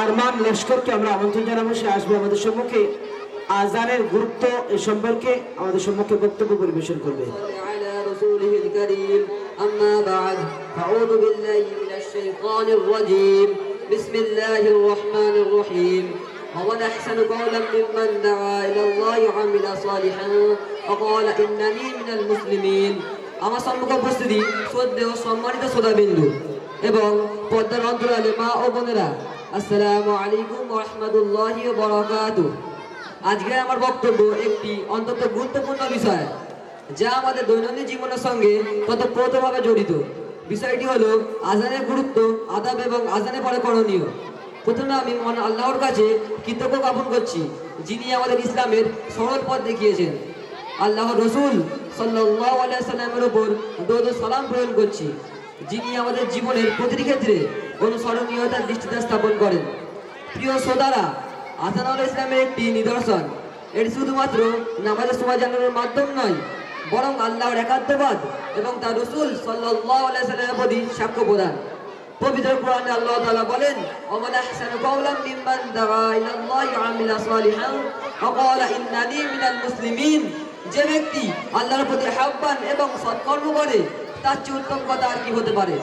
আরমান লস্করকে আমরা আমন্ত্রণ জানাবো সে আসবে আমাদের সম্মুখে আজানের গুরুত্ব এ সম্পর্কে আমাদের সম্মুখে বক্তব্য পরিবেশন করবে على رسوله الكريم أما بعد فأعوذ بالله من الشيطان الرجيم بسم الله الرحمن الرحيم ومن أحسن قولا ممن دعا إلى الله وعمل صالحا وقال إنني من المسلمين আমার সম্মুখ উপস্থিতি শ্রদ্ধেয় ও সম্মানিত শ্রোতাবিন্দু এবং পদ্মার অন্তরালে মা ও বোনেরা আসসালামু আলাইকুম রহমতুল্লাহ বরকাতু আজকে আমার বক্তব্য একটি অন্তত গুরুত্বপূর্ণ বিষয়, যা আমাদের দৈনন্দিন জীবনের সঙ্গে ততপ্রতভাবে জড়িত। বিষয়টি হলো আজানের গুরুত্ব, আদাব এবং আজানে পরে করণীয়। প্রথমে আমি মহান আল্লাহর কাছে কৃতজ্ঞ জ্ঞাপন করছি, যিনি আমাদের ইসলামের সরল পথ দেখিয়েছেন। আল্লাহ রসুল সাল্লাহ সাল্লামের ওপর দৌদ সালাম প্রেরণ করছি। যিনি আমাদের জীবনের প্রতিটি ক্ষেত্রে অনুসরণীয়তার দৃষ্টিতে স্থাপন করেন। প্রিয় শ্রোতারা, আসানুল ইসলামের একটি নিদর্শন। এটি শুধুমাত্র নামাজের সময় জানানোর মাধ্যম নয়, বরং আল্লাহর একাত্মবাদ এবং তার রসুল সাল্লামের প্রতি সাক্ষ্য প্রদান। পবিত্র কোরআনে আল্লাহ তাআলা বলেন ওমান আহসানু কাওলাম মিম্মান দাআ আমিলা সালিহান ওয়া ক্বালা মিনাল মুসলিমিন। যে ব্যক্তি আল্লাহর প্রতি আহ্বান এবং সৎকর্ম করে তার চেয়ে উত্তম কথা আর কি হতে পারে?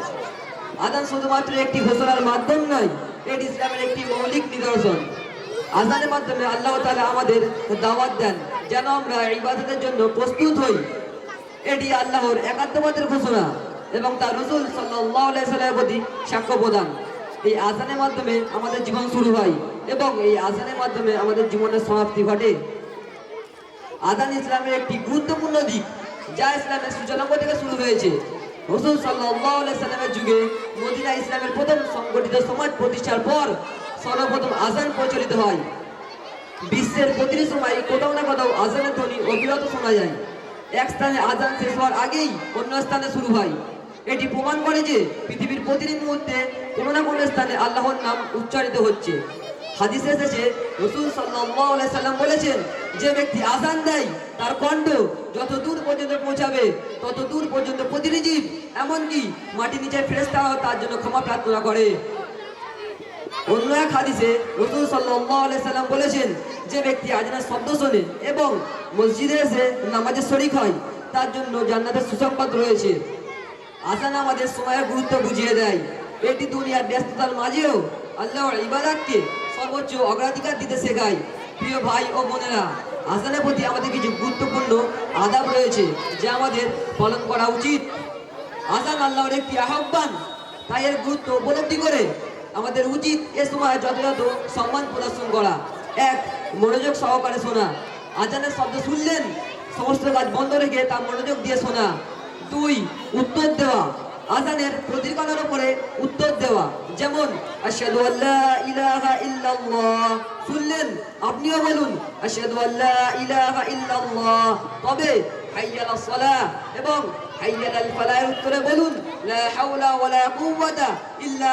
আজান শুধুমাত্র একটি ঘোষণার মাধ্যম নয়, এটি ইসলামের একটি মৌলিক নিদর্শন। আজানের মাধ্যমে আল্লাহ তাআলা আমাদের দাওয়াত দেন, যেন আমরা ইবাদতের জন্য প্রস্তুত হই। এটি আল্লাহর একাত্মবাদের ঘোষণা এবং তার রসুল আলাইহি প্রতি সাক্ষ্য প্রদান। এই আজানের মাধ্যমে আমাদের জীবন শুরু হয় এবং এই আজানের মাধ্যমে আমাদের জীবনের সমাপ্তি ঘটে। আজান ইসলামের একটি গুরুত্বপূর্ণ দিক। যা ইসলামের সূচনাঙ্গ থেকে শুরু হয়েছে। রসুল সাল্লামের যুগে মদিনা ইসলামের প্রথম সংগঠিত সমাজ প্রতিষ্ঠার পর সর্বপ্রথম আজান প্রচলিত হয়। বিশ্বের প্রতিটি সময় কোথাও না কোথাও আজানের ধ্বনি অবিরত শোনা যায়। এক স্থানে আজান শেষ হওয়ার আগেই অন্য স্থানে শুরু হয়। এটি প্রমাণ করে যে পৃথিবীর প্রতিটি মুহূর্তে কোনো না কোনো স্থানে আল্লাহর নাম উচ্চারিত হচ্ছে। হাদিসে এসেছে রসুল সাল্লাম বলেছেন, যে ব্যক্তি আজান দেয়, তার কণ্ঠ যত দূর পর্যন্ত পৌঁছাবে, তত দূর পর্যন্ত প্রতিটি জীব এমনকি মাটি নিচে ফেরেস্তারাও তার জন্য ক্ষমা প্রার্থনা করে। অন্য এক হাদিসে রসুল সাল্লাম বলেছেন, যে ব্যক্তি আজানের শব্দ শোনে এবং মসজিদে এসে নামাজের শরিক হয়, তার জন্য জান্নাতের সুসংবাদ রয়েছে। আজান আমাদের সময়ের গুরুত্ব বুঝিয়ে দেয়। এটি দুনিয়ার ব্যস্ততার মাঝেও আল্লাহর ইবাদতকে সর্বোচ্চ অগ্রাধিকার দিতে শেখায়। প্রিয় ভাই ও বোনেরা আজানের প্রতি আমাদের কিছু গুরুত্বপূর্ণ আদাব রয়েছে যা আমাদের পালন করা উচিত। আজান আল্লাহর একটি আহ্বান, তাই এর গুরুত্ব উপলব্ধি করে আমাদের উচিত এ সময় যথাযথ সম্মান প্রদর্শন করা। এক, মনোযোগ সহকারে শোনা। আজানের শব্দ শুনলেন, সমস্ত কাজ বন্ধ রেখে তা মনোযোগ দিয়ে শোনা। দুই, উত্তর দেওয়া। আজানের প্রতিকারের উপরে উত্তর দেওয়া। যেমন ইলাহা শুনলেন, আপনিও বলুন ইলাহা তবে, হাইয়াল এবং উত্তরে বলুন হাওলা ওয়ালা ইল্লা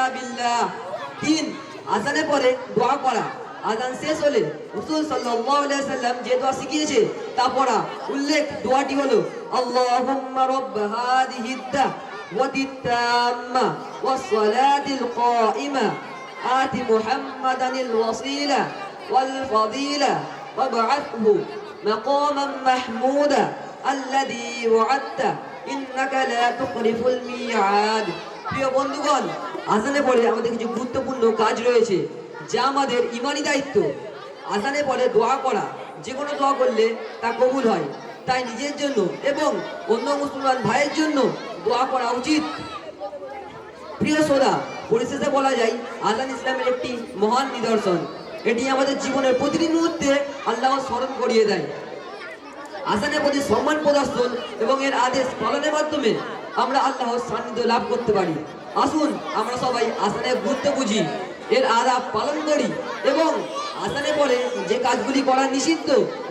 তিন, আজানে পরে দোয়া করা আজান শেষ হলে রাসূল আলাইহি সাল্লাম যে দোয়া শিখিয়েছে তা পড়া। উল্লেখ দোয়াটি হলো, আল্লাহুম্মা রাব্ব الدعوة التامة والصلاة القائمة آت محمدا الوسيلة والفضيلة وابعثه مقاما محمودا الذي وعدته إنك لا تخلف الميعاد প্রিয় বন্ধুগণ আজানে পরে আমাদের কিছু গুরুত্বপূর্ণ কাজ রয়েছে যা আমাদের ইমানি দায়িত্ব আজানে পরে দোয়া করা যে কোনো দোয়া করলে তা কবুল হয় তাই নিজের জন্য এবং অন্য মুসলমান ভাইয়ের জন্য দোয়া করা উচিত। প্রিয় সোদা পরিশেষে বলা যায় আল্লাহ ইসলামের একটি মহান নিদর্শন। এটি আমাদের জীবনের প্রতিটি মুহূর্তে আল্লাহ স্মরণ করিয়ে দেয়। আসানের প্রতি সম্মান প্রদর্শন এবং এর আদেশ পালনের মাধ্যমে আমরা আল্লাহর সান্নিধ্য লাভ করতে পারি। আসুন, আমরা সবাই আসানের গুরুত্ব বুঝি। এর আদাব পালন করি এবং আসানে পরে যে কাজগুলি করা নিষিদ্ধ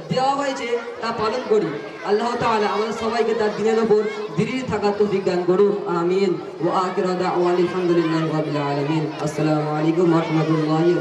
দেওয়া হয়েছে তা পালন করি। আল্লাহ তাআলা আমাদের সবাইকে তার দিনের ওপর দৃঢ় থাকার তো বিজ্ঞান করুন আমিন। ও আখিরু দাওয়ানা আলহামদুলিল্লাহি আসসালামু আলাইকুম রাহমাতুল্লাহি